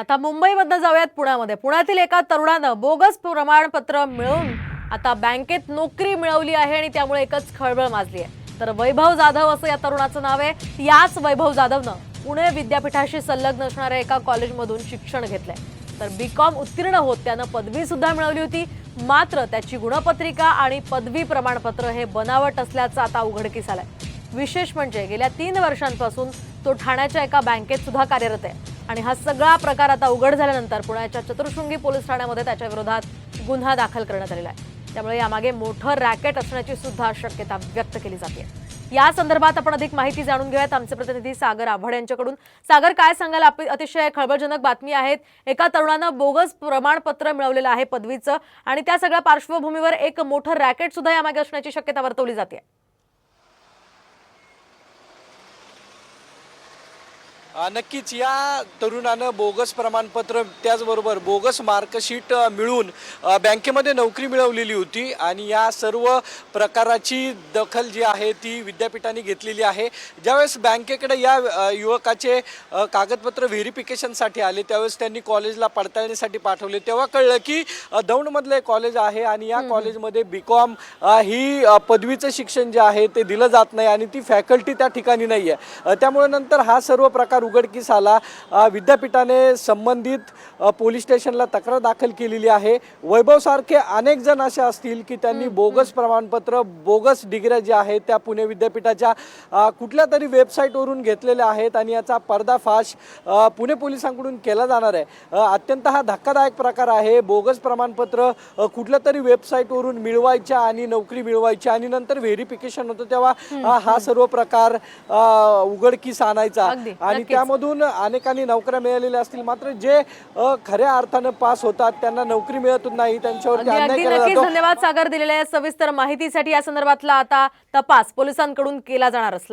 आता मुंबईमधनं जाऊयात पुण्यामध्ये. पुण्यातील एका तरुणानं बोगस प्रमाणपत्र मिळवून आता बँकेत नोकरी मिळवली आहे आणि त्यामुळे एकच खळबळ माजली आहे तर वैभव जाधव असं या तरुणाचं नाव आहे. याच वैभव जाधवनं पुणे विद्यापीठाशी संलग्न असणाऱ्या एका कॉलेजमधून शिक्षण घेतलंय. तर बी कॉम उत्तीर्ण होत त्यानं पदवी सुद्धा मिळवली होती. मात्र त्याची गुणपत्रिका आणि पदवी प्रमाणपत्र हे बनावट असल्याचं आता उघडकीस आलंय. विशेष म्हणजे गेल्या तीन वर्षांपासून तो ठाण्याच्या एका बँकेत सुद्धा कार्यरत आहे. आणि हा सगळा प्रकार आता उघड झाल्यानंतर पुण्याच्या चतुर्शृंगी पोलीस ठाण्यामध्ये त्याच्या विरोधात गुन्हा दाखल करण्यात आलेला आहे. त्यामुळे यामागे मोठं रॅकेट असण्याची सुद्धा शक्यता व्यक्त केली जाते. या संदर्भात आपण अधिक माहिती जाणून घेऊयात. आमचे प्रतिनिधी सागर आव्हाड यांच्याकडून. सागर काय सांगाल? आप- अतिशय खळबळजनक बातमी आहेत. एका तरुणानं बोगस प्रमाणपत्र मिळवलेलं आहे पदवीचं आणि त्या सगळ्या पार्श्वभूमीवर एक मोठं रॅकेट सुद्धा यामागे असण्याची शक्यता वर्तवली जाते. नक्कीच. या तरुणानं बोगस प्रमाणपत्र त्याचबरोबर बोगस मार्कशीट मिळून बँकेमध्ये नोकरी मिळवलेली होती आणि या सर्व प्रकाराची दखल जी आहे ती विद्यापीठाने घेतलेली आहे. ज्यावेळेस बँकेकडे या युवकाचे कागदपत्र व्हेरिफिकेशनसाठी आले त्यावेळेस त्यांनी कॉलेजला पडताळणीसाठी पाठवले. तेव्हा कळलं की दौंडमधलं एक कॉलेज आहे आणि या कॉलेजमध्ये बी कॉम ही पदवीचं शिक्षण जे आहे ते दिलं जात नाही आणि ती फॅकल्टी त्या ठिकाणी नाही आहे त्यामुळे नंतर हा सर्व प्रकार उघडकीस आला. विद्यापीठाने संबंधित पोलीस स्टेशनला तक्रार दाखल केलेली आहे. वैभव सारखे अनेक जण असे असतील की त्यांनी बोगस प्रमाणपत्र बोगस डिग्र्या ज्या आहेत त्या पुणे विद्यापीठाच्या कुठल्या तरी वेबसाईटवरून घेतलेल्या आहेत आणि याचा पर्दाफाश पुणे पोलिसांकडून केला जाणार आहे. अत्यंत हा धक्कादायक प्रकार आहे. बोगस प्रमाणपत्र कुठल्या तरी वेबसाईटवरून मिळवायच्या आणि नोकरी मिळवायची आणि नंतर व्हेरिफिकेशन होतं तेव्हा हा सर्व प्रकार उघडकीस आणायचा आणि. त्यामधून अनेकांनी नोकऱ्या मिळालेल्या असतील. मात्र जे खऱ्या अर्थानं पास होतात त्यांना नोकरी मिळत नाही. जातो. धन्यवाद. सागर दिलेल्या सविस्तर माहितीसाठी या संदर्भातला आता तपास पोलिसांकडून केला जाणार असला.